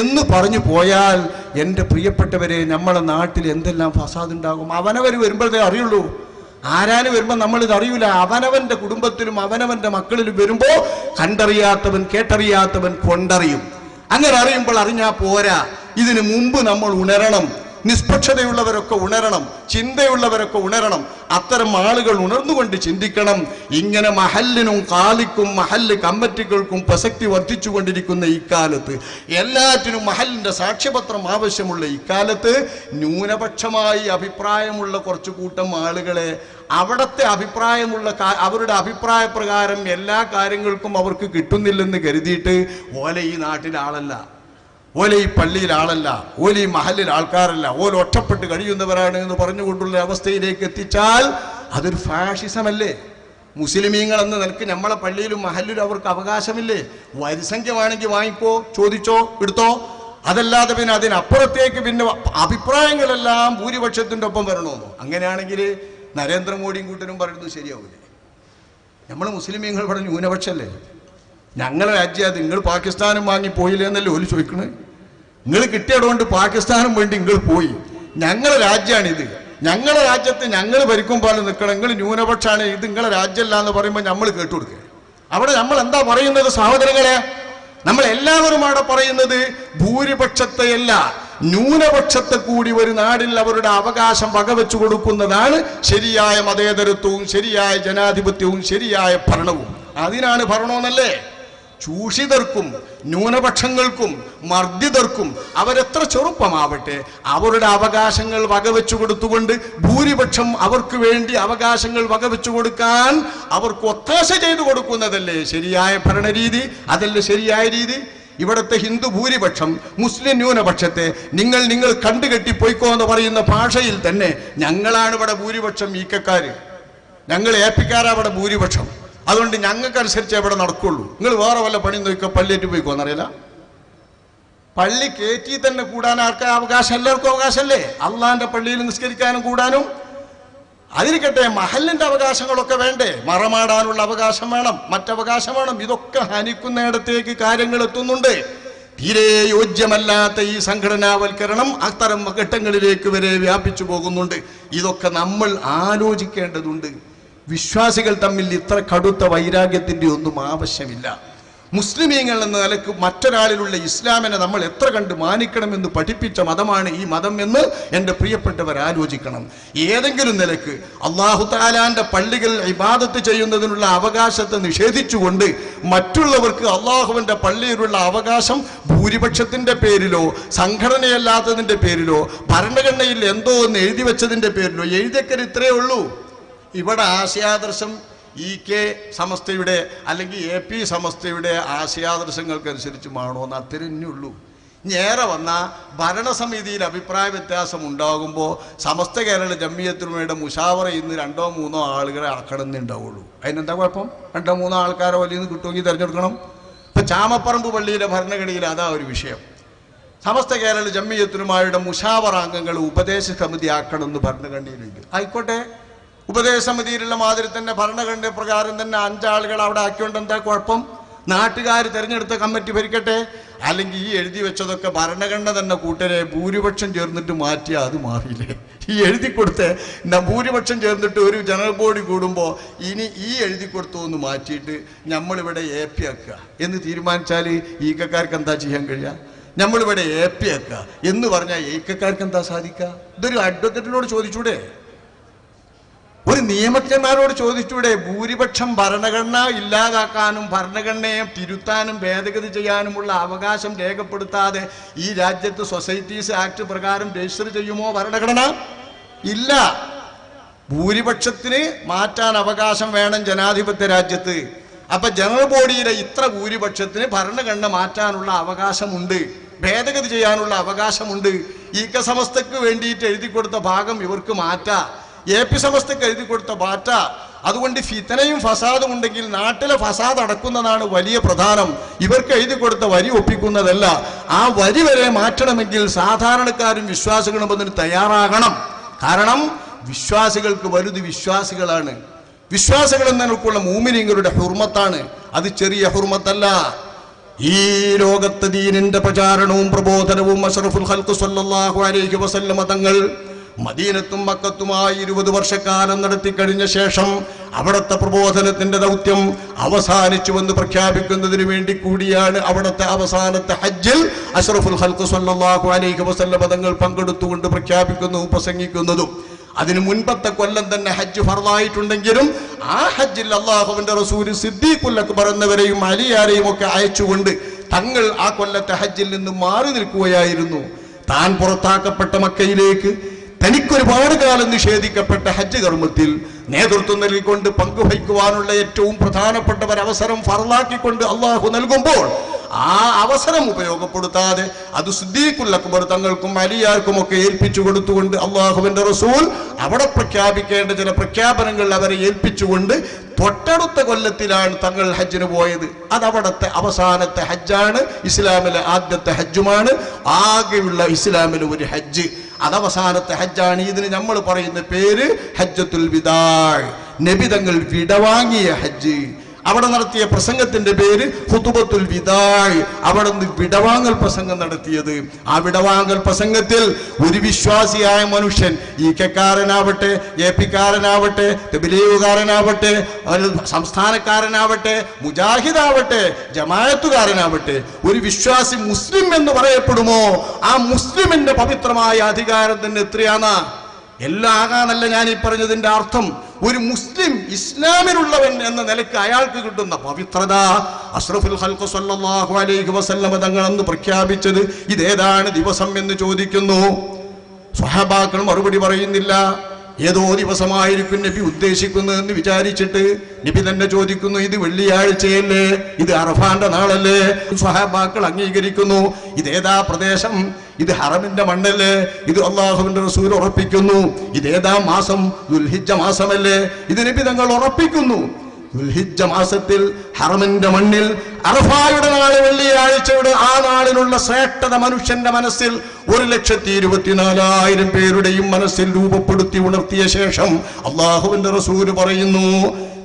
എന്ന് പറഞ്ഞു പോയാൽ എന്റെ പ്രിയപ്പെട്ടവരെ നമ്മളെ നാട്ടിൽ എന്തെല്ലാം ഫസാദ് ഉണ്ടാകും? അവനവർ വരുമ്പോഴേ അറിയുള്ളൂ. ആരാന് വരുമ്പോൾ നമ്മളിത് അറിയില്ല അവനവന്റെ കുടുംബത്തിലും അവനവന്റെ മക്കളിലും വരുമ്പോൾ കണ്ടറിയാത്തവൻ കേട്ടറിയാത്തവൻ കൊണ്ടറിയും. അങ്ങനെ അറിയുമ്പോൾ അറിഞ്ഞാൽ പോരാ. ഇതിനു മുമ്പ് നമ്മൾ ഉണരണം. നിഷ്പക്ഷതയുള്ളവരൊക്കെ ഉണരണം ചിന്തയുള്ളവരൊക്കെ ഉണരണം അത്തരം ആളുകൾ ഉണർന്നുകൊണ്ട് ചിന്തിക്കണം. ഇങ്ങനെ മഹല്ലിനും കാലിക്കും മഹല്ല് കമ്മിറ്റികൾക്കും പ്രസക്തി വർദ്ധിച്ചുകൊണ്ടിരിക്കുന്ന ഇക്കാലത്ത് എല്ലാറ്റിനും മഹലിന്റെ സാക്ഷ്യപത്രം ആവശ്യമുള്ള ഇക്കാലത്ത് ന്യൂനപക്ഷമായി അഭിപ്രായമുള്ള കുറച്ചു കൂട്ടം ആളുകളെ അവിടത്തെ അഭിപ്രായമുള്ള അവരുടെ അഭിപ്രായ പ്രകാരം എല്ലാ കാര്യങ്ങൾക്കും അവർക്ക് കിട്ടുന്നില്ലെന്ന് കരുതിയിട്ട് ഓലെ ഈ നാട്ടിലെ ആളല്ല. ഓല ഈ പള്ളിയിൽ ആളല്ല ഓലെ ഈ മഹലിൽ ആൾക്കാരല്ല ഓല ഒറ്റപ്പെട്ട് കഴിയുന്നവരാണ് എന്ന് പറഞ്ഞുകൊണ്ടുള്ള അവസ്ഥയിലേക്ക് എത്തിച്ചാൽ അതൊരു ഫാഷിസമല്ലേ? മുസ്ലിമീങ്ങൾ എന്ന നിലയ്ക്ക് നമ്മളെ പള്ളിയിലും മഹലിലും അവർക്ക് അവകാശമില്ലേ? വരിസംഖ്യ വേണമെങ്കിൽ വാങ്ങിക്കോ ചോദിച്ചോ എടുത്തോ? അതല്ലാതെ പിന്നെ അതിനപ്പുറത്തേക്ക് പിന്നെ അഭിപ്രായങ്ങളെല്ലാം ഭൂരിപക്ഷത്തിന്റെ ഒപ്പം വരണമെന്നോ? അങ്ങനെയാണെങ്കിൽ നരേന്ദ്രമോദിയും കൂട്ടരും പറയുന്നത് ശരിയാവില്ലേ നമ്മൾ മുസ്ലിമീങ്ങൾ ഇവിടെ ന്യൂനപക്ഷമല്ലേ ഞങ്ങളെ രാജ്യം നിങ്ങൾ പാകിസ്ഥാനും വാങ്ങി പോയില്ലേ എന്നല്ലേ ഓൽ ചോദിക്കണേ? നിങ്ങൾ കിട്ടിയതുകൊണ്ട് പാകിസ്ഥാനും വേണ്ടി നിങ്ങൾ പോയി. ഞങ്ങളെ രാജ്യമാണിത് ഞങ്ങളെ രാജ്യത്ത് ഞങ്ങൾ പോലെ നിൽക്കണം. നിങ്ങൾ ന്യൂനപക്ഷമാണ്. ഇത് നിങ്ങളെ രാജ്യമല്ല എന്ന് പറയുമ്പോൾ നമ്മൾ കേട്ടുകൊടുക്കുക അവിടെ നമ്മൾ എന്താ പറയുന്നത് സഹോദരങ്ങളെ? നമ്മൾ എല്ലാവരും അവിടെ പറയുന്നത് ഭൂരിപക്ഷത്തെയല്ല. ന്യൂനപക്ഷത്തെ കൂടി ഒരു നാടിൽ അവരുടെ അവകാശം വകവെച്ചു കൊടുക്കുന്നതാണ് ശരിയായ മതേതരത്വവും ശരിയായ ജനാധിപത്യവും ശരിയായ ഭരണവും. അതിനാണ് ഭരണമെന്നല്ലേ? ചൂഷിതർക്കും ന്യൂനപക്ഷങ്ങൾക്കും മർദ്ദിതർക്കും അവരെത്ര ചെറുപ്പമാവട്ടെ അവരുടെ അവകാശങ്ങൾ വകവെച്ചു കൊടുത്തുകൊണ്ട് ഭൂരിപക്ഷം അവർക്ക് വേണ്ടി അവകാശങ്ങൾ വകവെച്ചു കൊടുക്കാൻ അവർക്ക് ഒത്താശ ചെയ്തു കൊടുക്കുന്നതല്ലേ ശരിയായ ഭരണരീതി? അതല്ലേ ശരിയായ രീതി? ഇവിടുത്തെ ഹിന്ദു ഭൂരിപക്ഷം മുസ്ലിം ന്യൂനപക്ഷത്തെ നിങ്ങൾ നിങ്ങൾ കണ്ടുകെട്ടി പോയിക്കോ എന്ന് പറയുന്ന ഭാഷയിൽ തന്നെ ഞങ്ങളാണ് ഇവിടെ ഭൂരിപക്ഷം ഈക്കക്കാര്. ഞങ്ങൾ ഏപ്പിക്കാരാ ഇവിടെ ഭൂരിപക്ഷം. അതുകൊണ്ട് ഞങ്ങൾക്ക് ഞങ്ങൾക്കനുസരിച്ച് എവിടെ നടക്കുള്ളൂ? നിങ്ങൾ വേറെ വല്ല പണി നോക്കിയാൽ പള്ളിയേറ്റ് പോയിക്കോന്നറിയില്ല പള്ളി കയറ്റി തന്നെ കൂടാൻ ആർക്കാ അവകാശം എല്ലാവർക്കും അവകാശമല്ലേ? അള്ളാന്റെ പള്ളിയിൽ നിസ്കരിക്കാനും കൂടാനും. അതിരിക്കട്ടെ മഹലിന്റെ അവകാശങ്ങളൊക്കെ വേണ്ടേ? മറമാടാനുള്ള അവകാശം വേണം മറ്റവകാശം വേണം. ഇതൊക്കെ ഹനിക്കുന്നിടത്തേക്ക് കാര്യങ്ങൾ എത്തുന്നുണ്ട്. തീരെ യോജ്യമല്ലാത്ത ഈ സംഘടനാവൽക്കരണം അത്തരം ഘട്ടങ്ങളിലേക്ക് വരെ വ്യാപിച്ചു പോകുന്നുണ്ട്. ഇതൊക്കെ നമ്മൾ ആലോചിക്കേണ്ടതുണ്ട്. വിശ്വാസികൾ തമ്മിൽ ഇത്ര കടുത്ത വൈരാഗ്യത്തിന്റെ ഒന്നും ആവശ്യമില്ല. മുസ്ലിമീങ്ങൾ എന്ന നിലയ്ക്ക് മറ്റൊരാളിലുള്ള ഇസ്ലാമിനെ നമ്മൾ എത്ര കണ്ട് മാനിക്കണമെന്ന് പഠിപ്പിച്ച മതമാണ് ഈ മതം എന്ന് എന്റെ പ്രിയപ്പെട്ടവർ ആലോചിക്കണം. ഏതെങ്കിലും നിലയ്ക്ക് അള്ളാഹു താലാന്റെ പള്ളികൾ ഇബാദത്ത് ചെയ്യുന്നതിനുള്ള അവകാശത്തെ നിഷേധിച്ചുകൊണ്ട് മറ്റുള്ളവർക്ക് അള്ളാഹുവിന്റെ പള്ളിയിലുള്ള അവകാശം ഭൂരിപക്ഷത്തിന്റെ പേരിലോ സംഘടനയല്ലാത്തതിന്റെ പേരിലോ ഭരണഘടനയിൽ എന്തോ ഒന്ന് എഴുതി വെച്ചതിന്റെ പേരിലോ എഴുതിയക്കര് ഇത്രയേ ഉള്ളൂ. ഇവിടെ ആശയാദർശം ഇ കെ സമസ്തയുടെ അല്ലെങ്കിൽ എ പി സമസ്തയുടെ ആശയാദർശങ്ങൾക്കനുസരിച്ച് മാണോന്ന് അത്രയുള്ളൂ നേരെ വന്ന ഭരണസമിതിയിൽ അഭിപ്രായ വ്യത്യാസം ഉണ്ടാകുമ്പോൾ സമസ്ത കേരള ജമ്മിയത്തിനുമയുടെ മുഷാവറ ഇന്ന് രണ്ടോ മൂന്നോ ആളുകളെ ആക്കണമെന്നുണ്ടാവുള്ളൂ അതിനെന്താ കുഴപ്പം? രണ്ടോ മൂന്നോ ആൾക്കാരെ വലിയ കിട്ടുമെങ്കിൽ തിരഞ്ഞെടുക്കണം. ഇപ്പം ചാമപ്പറമ്പ് പള്ളിയിലെ ഭരണഘടനയിൽ അതാ ഒരു വിഷയം. സമസ്ത കേരള ജമ്മിയത്തിനുമായുടെ മുഷാവറ അംഗങ്ങൾ ഉപദേശ സമിതി ആക്കണമെന്ന് ഭരണഘടനയിലുണ്ട്. ആയിക്കോട്ടെ. ഉപദേശ സമിതിയിലുള്ള മാതിരി തന്നെ ഭരണഘടന പ്രകാരം തന്നെ അഞ്ചാളുകൾ അവിടെ ആക്കിയോണ്ട് എന്താ കുഴപ്പം? നാട്ടുകാർ തിരഞ്ഞെടുത്ത കമ്മിറ്റി ഭരിക്കട്ടെ? അല്ലെങ്കിൽ ഈ എഴുതി വെച്ചതൊക്കെ ഭരണഘടന തന്നെ കൂട്ടരെ ഭൂരിപക്ഷം ചേർന്നിട്ട് മാറ്റിയാൽ അത് മാറിയില്ലേ? ഈ എഴുതി കൊടുത്ത് ന- ഭൂരിപക്ഷം ചേർന്നിട്ട് ഒരു ജനറൽ ബോഡി കൂടുമ്പോൾ ഇനി ഈ എഴുതി കൊടുത്തു ഒന്ന് മാറ്റിയിട്ട് നമ്മളിവിടെ എ പി ആക്കുക. എന്ന് തീരുമാനിച്ചാൽ ഈക്കക്കാർക്ക് എന്താ ചെയ്യാൻ കഴിയുക നമ്മളിവിടെ എ പി ആക്കുക. എന്ന് പറഞ്ഞാൽ ഏക്കക്കാർക്ക് എന്താ സാധിക്കുക ഇതൊരു അഡ്വക്കറ്റിനോട് ചോദിച്ചൂടെ? നിയമജ്ഞന്മാരോട് ചോദിച്ചൂടെ ഭൂരിപക്ഷം ഭരണഘടന ഇല്ലാതാക്കാനും ഭരണഘടനയെ തിരുത്താനും ഭേദഗതി ചെയ്യാനുമുള്ള അവകാശം രേഖപ്പെടുത്താതെ ഈ രാജ്യത്ത് സൊസൈറ്റീസ് ആക്ട് പ്രകാരം രജിസ്റ്റർ ചെയ്യുമോ ഭരണഘടന? ഇല്ല. ഭൂരിപക്ഷത്തിന് മാറ്റാൻ അവകാശം വേണം ജനാധിപത്യ രാജ്യത്ത്. അപ്പൊ ജനറൽ ബോഡിയിലെ ഇത്ര ഭൂരിപക്ഷത്തിന് ഭരണഘടന മാറ്റാനുള്ള അവകാശമുണ്ട്. ഭേദഗതി ചെയ്യാനുള്ള അവകാശമുണ്ട്. ഈക്ക സമസ്തക്ക് വേണ്ടിയിട്ട് എഴുതി കൊടുത്ത ഭാഗം ഇവർക്ക് മാറ്റാ. എ പി സമസ്തക്ക് എഴുതി കൊടുത്ത ബാറ്റ. അതുകൊണ്ട് ഫിത്തനയും ഫസാദും ഉണ്ടെങ്കിൽ നാട്ടിലെ ഫസാദ് അടക്കുന്നതാണ് വലിയ പ്രധാനം. ഇവർക്ക് എഴുതി കൊടുത്ത വരി ഒപ്പിക്കുന്നതല്ല. ആ വരി വരെ മാറ്റണമെങ്കിൽ സാധാരണക്കാരും വിശ്വാസികളും അതിന് തയ്യാറാകണം. കാരണം വിശ്വാസികൾക്ക് വലുത് വിശ്വാസികളാണ്. വിശ്വാസികൾ എന്നതിനുള്ള മൂമിനിങ്ങളുടെ ഹുർമത്താണ്. അത് ചെറിയ ഹുർമത്തല്ല. ഈ ലോകത്ത് ദീനിന്റെ പ്രചാരണവും പ്രബോധനവും അഷറഫുൽ ഹൽക്ക് സല്ലാഹു അലൈഹി വസല്ലമ തങ്ങൾ മദീനത്തും മക്കത്തുമായി ഇരുപത് വർഷക്കാലം നടത്തി കഴിഞ്ഞ ശേഷം അവിടുത്തെ പ്രബോധനത്തിന്റെ ദൗത്യം അവസാനിച്ചുവെന്ന് പ്രഖ്യാപിക്കുന്നതിന് വേണ്ടി കൂടിയാണ് അവിടുത്തെ അവസാനത്തെ ഹജ്ജിൽ അഷറഫുൽ ഹൽക്ക് സല്ലാഹു അലൈഹി വസല്ല പദങ്ങൾ പങ്കെടുത്തുകൊണ്ട് പ്രഖ്യാപിക്കുന്നതും പ്രസംഗിക്കുന്നതും. അതിന് മുൻപത്തെ കൊല്ലം തന്നെ ഹജ്ജ് ഫർദായിട്ടുണ്ടെങ്കിലും ആ ഹജ്ജിൽ അള്ളാഹുവിന്റെ റസൂൽ സിദ്ദീഖുൽ അക്ബർ എന്നവരെയും അലിയാരെയും ഒക്കെ അയച്ചുകൊണ്ട് തങ്ങൾ ആ കൊല്ലത്തെ ഹജ്ജിൽ നിന്ന് മാറി നിൽക്കുകയായിരുന്നു. താൻ പുറത്താക്കപ്പെട്ട മക്കയിലേക്ക് തനിക്കൊരുപാട് കാലം നിഷേധിക്കപ്പെട്ട ഹജ്ജ് കർമ്മത്തിൽ നേതൃത്വം നൽകിക്കൊണ്ട് പങ്കുവയ്ക്കുവാനുള്ള ഏറ്റവും പ്രധാനപ്പെട്ട ഒരവസരം ഫറലാക്കിക്കൊണ്ട് അള്ളാഹു നൽകുമ്പോൾ ആ അവസരം ഉപയോഗപ്പെടുത്താതെ അത് അക്ബർ തങ്ങൾക്കും അലിയാർക്കും ഒക്കെ ഏൽപ്പിച്ചു കൊടുത്തുകൊണ്ട് അള്ളാഹുവിന്റെ റസൂൽ അവിടെ പ്രഖ്യാപിക്കേണ്ട ചില പ്രഖ്യാപനങ്ങൾ അവരെ ഏൽപ്പിച്ചുകൊണ്ട് തൊട്ടടുത്ത കൊല്ലത്തിലാണ് തങ്ങൾ ഹജ്ജിന് പോയത്. അത് അവിടുത്തെ അവസാനത്തെ ഹജ്ജാണ്. ഇസ്ലാമിലെ ആദ്യത്തെ ഹജ്ജുമാണ്. ആകെയുള്ള ഇസ്ലാമിലെ ഒരു ഹജ്ജ്. അത് അവസാനത്തെ ഹജ്ജാണ്. ഇതിന് നമ്മൾ പറയുന്ന പേര് ഹജ്ജത്തുൽ വിദാഴ് നബി തങ്ങൾ വിടവാങ്ങിയ ഹജ്ജ്. അവിടെ നടത്തിയ പ്രസംഗത്തിന്റെ പേര് ഹുതുബത്തുൽ വിദായ്. അവിടെ വിടവാങ്ങൽ പ്രസംഗം നടത്തിയത്. ആ വിടവാങ്ങൽ പ്രസംഗത്തിൽ ഒരു വിശ്വാസിയായ മനുഷ്യൻ ഈ കെക്കാരനാവട്ടെ എ പിക്കാരനാവട്ടെ തെബിലീവുകാരനാവട്ടെ സംസ്ഥാനക്കാരനാവട്ടെ മുജാഹിദാവട്ടെ ജമായത്തുകാരനാവട്ടെ ഒരു വിശ്വാസി മുസ്ലിം എന്ന് പറയപ്പെടുമോ? ആ മുസ്ലിമിന്റെ പവിത്രമായ അധികാരം തന്നെ എത്രയാണ്? എല്ലാം ആകാനല്ല ഞാൻ ഈ പറഞ്ഞതിന്റെ അർത്ഥം. ഒരു മുസ്ലിം ഇസ്ലാമിലുള്ളവൻ എന്ന നിലയ്ക്ക് അയാൾക്ക് കിട്ടുന്ന പവിത്രത. അഷ്റഫുൽ ഹൽക്ക് സല്ലല്ലാഹു അലൈഹി വസല്ലമ തങ്ങൾ അന്ന് പ്രഖ്യാപിച്ചത് ഇതേതാണ് ദിവസം എന്ന് ചോദിക്കുന്നു. സ്വഹാബാക്കൾ മറുപടി പറയുന്നില്ല. ഏതോ ദിവസമായിരിക്കും നബി ഉദ്ദേശിക്കുന്നതെന്ന് വിചാരിച്ചിട്ട് നബി തന്നെ ചോദിക്കുന്നു ഇത് വെള്ളിയാഴ്ചയല്ലേ? ഇത് അറഫാന്റെ നാളല്ലേ? സ്വഹാബാക്കൾ അംഗീകരിക്കുന്നു ഇതേതാ പ്രദേശം? ഇത് ഹറമിന്റെ മണ്ണല്ലേ? ഇത് അള്ളാഹുവിന്റെ റസൂൽ ഉറപ്പിക്കുന്നു. ഇതേതാ മാസം? ദുൽഹിജ മാസമല്ലേ? ഇത് നബി തങ്ങൾ ഉറപ്പിക്കുന്നു. ദുൽഹിജ്ജ മാസത്തിൽ ഹറമിന്റെ മണ്ണിൽ അറഫായുടെ നാളെ വെള്ളിയാഴ്ചയുടെ ആ നാളിലുള്ള ശ്രേഷ്ഠത മനുഷ്യന്റെ മനസ്സിൽ ഒരു ലക്ഷത്തി ഇരുപത്തിനാലായിരം പേരുടെയും മനസ്സിൽ രൂപപ്പെടുത്തി ഉണർത്തിയ ശേഷം അള്ളാഹുവിന്റെ റസൂര് പറയുന്നു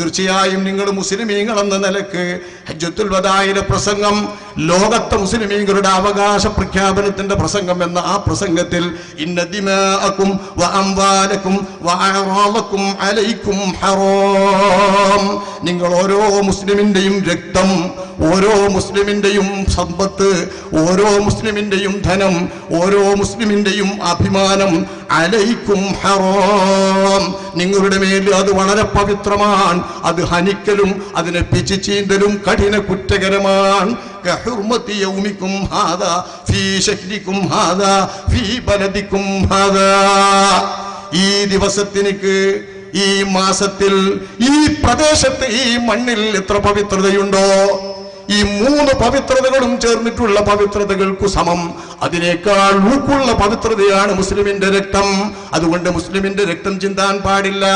തീർച്ചയായും നിങ്ങൾ മുസ്ലിമീങ്ങൾ എന്ന നിലയ്ക്ക് ഹജ്ജത്തുൽ വദായിലെ പ്രസംഗം ലോകത്തെ മുസ്ലിമീങ്ങളുടെ അവകാശ പ്രഖ്യാപനത്തിന്റെ പ്രസംഗം എന്ന ആ പ്രസംഗത്തിൽ നിങ്ങൾ ഓരോ മുസ്ലിമിന്റെയും രക്തം ഓരോ മുസ്ലിമിന്റെയും സമ്പത്ത് ഓരോ മുസ്ലിമിന്റെയും ധനം ഓരോ മുസ്ലിമിന്റെയും അഭിമാനം അലൈക്കും ഹറോം. നിങ്ങളുടെ മേൽ അത് വളരെ പവിത്രമാണ്. അത് ഹനിക്കലും അതിനെ പിച്ചിച്ചീന്തലും കഠിന കുറ്റകരമാണ്. യൗമിക്കും ഫീ ഫീ ഈ ദിവസത്തിനിക്ക് ഈ മാസത്തിൽ ഈ പ്രദേശത്ത് ഈ മണ്ണിൽ എത്ര പവിത്രതയുണ്ടോ? ഈ മൂന്ന് പവിത്രതകളും ചേർന്നിട്ടുള്ള പവിത്രതകൾക്കു സമം. അതിനേക്കാൾ ഊക്കുള്ള പവിത്രതയാണ് മുസ്ലിമിന്റെ രക്തം. അതുകൊണ്ട് മുസ്ലിമിന്റെ രക്തം ചിന്താൻ പാടില്ല.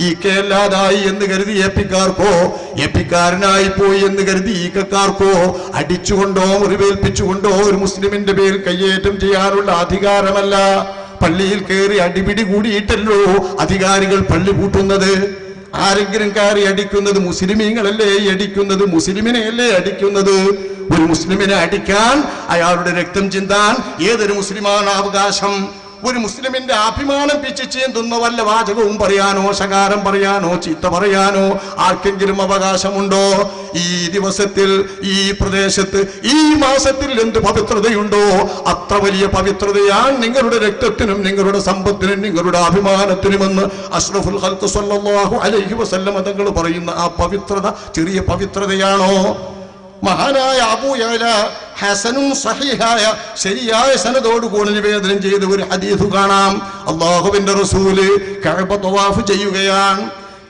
ഈ കേല്ലാതായി എന്ന് കരുതി എപ്പിക്കാർക്കോ എപ്പിക്കാരനായി പോയി എന്ന് കരുതി ഈക്കക്കാർക്കോ? അടിച്ചുകൊണ്ടോ മുറിവേൽപ്പിച്ചുകൊണ്ടോ ഒരു മുസ്ലിമിന്റെ പേരിൽ കയ്യേറ്റം ചെയ്യാനുള്ള അധികാരമല്ല. പള്ളിയിൽ കയറി അടിപിടി കൂടിയിട്ടല്ലോ അധികാരികൾ പള്ളി പൂട്ടുന്നത്. ആരെങ്കിലും കയറി അടിക്കുന്നത് മുസ്ലിമീങ്ങളല്ലേ? അടിക്കുന്നത് മുസ്ലിമിനെയല്ലേ അടിക്കുന്നത്? ഒരു മുസ്ലിമിനെ അടിക്കാൻ അയാളുടെ രക്തം ചിന്താൻ ഏതൊരു മുസ്ലിമാണ് അവകാശം? ഒരു മുസ്ലിമിന്റെ അഭിമാനം പിച്ചു ചീന്തുന്ന വല്ല വാചകവും പറയാനോ ശകാരം പറയാനോ ചീത്ത പറയാനോ ആർക്കെങ്കിലും അവകാശമുണ്ടോ? ഈ ദിവസത്തിൽ ഈ പ്രദേശത്ത് ഈ മാസത്തിൽ എന്ത് പവിത്രതയുണ്ടോ? അത്ര വലിയ പവിത്രതയാണ് നിങ്ങളുടെ രക്തത്തിനും നിങ്ങളുടെ സമ്പത്തിനും നിങ്ങളുടെ അഭിമാനത്തിനുമെന്ന് അഷ്റഫുൽ ഹൽക്ക് സല്ലാഹു അലൈഹി വസല്ലം തങ്ങൾ പറയുന്ന ആ പവിത്രത ചെറിയ പവിത്രതയാണോ? മഹാനായ അബൂയാല ഹസനും സഹിഹായ ശരിയായ സനതോടുകൂടി നിവേദനം ചെയ്ത ഒരു ഹദീസ് കാണാം. അള്ളാഹുവിന്റെ റസൂൽ കഅബ തവാഫ് ചെയ്യുകയാണ്.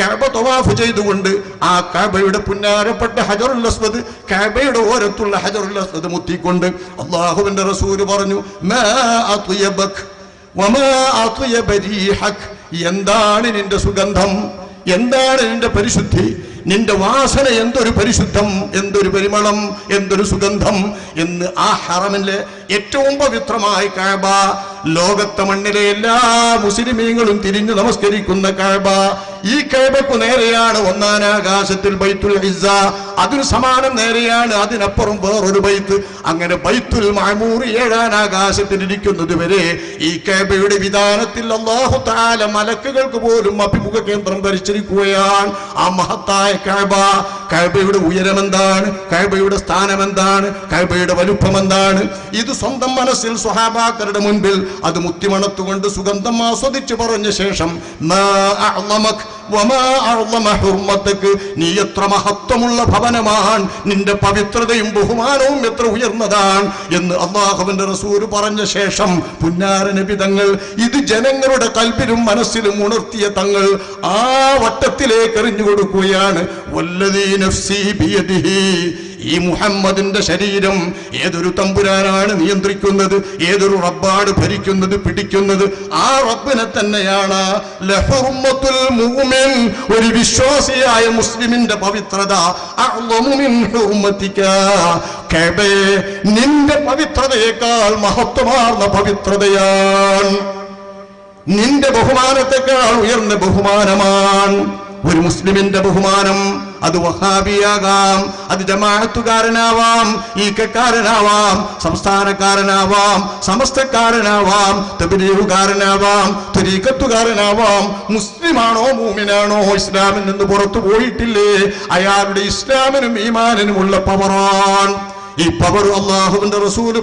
കഅബ തവാഫ് ചെയ്തുകൊണ്ട് ആ കഅബയുടെ പുന്നാരപ്പെട്ട ഹജറുൽ അസ്വദ് കഅബയുടെ ഓരത്തുള്ള ഹജറുൽ അസ്വദ് മുത്തിക്കൊണ്ട് അള്ളാഹുവിന്റെ റസൂൽ പറഞ്ഞു എന്താണ് നിന്റെ സുഗന്ധം? എന്താണ് നിന്റെ പരിശുദ്ധി? നിന്റെ വാസന എന്തൊരു പരിശുദ്ധം എന്തൊരു പരിമളം എന്തൊരു സുഗന്ധം എന്ന് ആ ഹറമിലെ ഏറ്റവും പവിത്രമായ കാഴ്ബ ലോകത്തെ മണ്ണിലെ എല്ലാ മുസ്ലിമീങ്ങളും തിരിഞ്ഞു നമസ്കരിക്കുന്ന കാഴ്ബ ഈ കൈബക്ക് നേരെയാണ് ഒന്നാനാകാശത്തിൽ ബൈത്തുൽ ഹിസ അതിന് സമാനം നേരെയാണ് അതിനപ്പുറം വേറൊരു ബൈത്ത്. അങ്ങനെ ബൈത്തുൽ മഹമൂർ ഏഴാൻ ആകാശത്തിൽ ഇരിക്കുന്നത് വരെ ഈ കൈബയുടെ വിധാനത്തിൽ അള്ളാഹു താല മലക്കുകൾക്ക് പോലും അഭിമുഖ കേന്ദ്രം ധരിച്ചിരിക്കുകയാണ്. ആ മഹത്തായ കൈബ കൈബയുടെ ഉയരം എന്താണ് കൈബയുടെ സ്ഥാനം എന്താണ് കൈബയുടെ വലുപ്പം എന്താണ് ഇത് സ്വന്തം മനസ്സിൽ സ്വഹാബാക്കളുടെ മുൻപിൽ അത് മുത്തിമണത്തുകൊണ്ട് സുഗന്ധം ആസ്വദിച്ച് പറഞ്ഞ ശേഷം മാ. നീ എത്ര മഹത്വമുള്ള ഭവനമാണ് നിന്റെ പവിത്രതയും ബഹുമാനവും എത്ര ഉയർന്നതാണ് എന്ന് അള്ളാഹുവിന്റെ റസൂൽ പറഞ്ഞ ശേഷം പുന്നാരനബി തങ്ങൾ ഇത് ജനങ്ങളുടെ കൽപ്പിലും മനസ്സിലും ഉണർത്തിയ തങ്ങൾ ആ വട്ടത്തിലേക്ക് എറിഞ്ഞു കൊടുക്കുകയാണ്. ഈ മുഹമ്മദിന്റെ ശരീരം ഏതൊരു തമ്പുരാനാണ് നിയന്ത്രിക്കുന്നത്? ഏതൊരു റബ്ബാണ് ഭരിക്കുന്നത് പിടിക്കുന്നത്? ആ റബ്ബിനെ തന്നെയാണ് ഒരു വിശ്വാസിയായ മുസ്ലിമിന്റെ പവിത്രത. നിന്റെ പവിത്രതയേക്കാൾ മഹത്വമാർന്ന പവിത്രതയാണ് നിന്റെ ബഹുമാനത്തെക്കാൾ ഉയർന്ന ബഹുമാനമാണ് ഒരു മുസ്ലിമിന്റെ ബഹുമാനം അത് വഹാബിയാകാം അത് ജമാഅത്തുകാരനാവാം ഈക്കക്കാരനാവാം സംസ്ഥാനക്കാരനാവാം സമസ്തക്കാരനാവാം തബിലീഹുകാരനാവാം തുരീക്കത്തുകാരനാവാം മുസ്ലിമാണോ മൂമിനാണോ ഇസ്ലാമിൽ നിന്ന് പുറത്തു പോയിട്ടില്ലേ? അയാളുടെ ഇസ്ലാമിനും ഈമാനിനുമുള്ള പവറാൻ ഈ പവർ അള്ളാഹുവിന്റെ റസൂൽ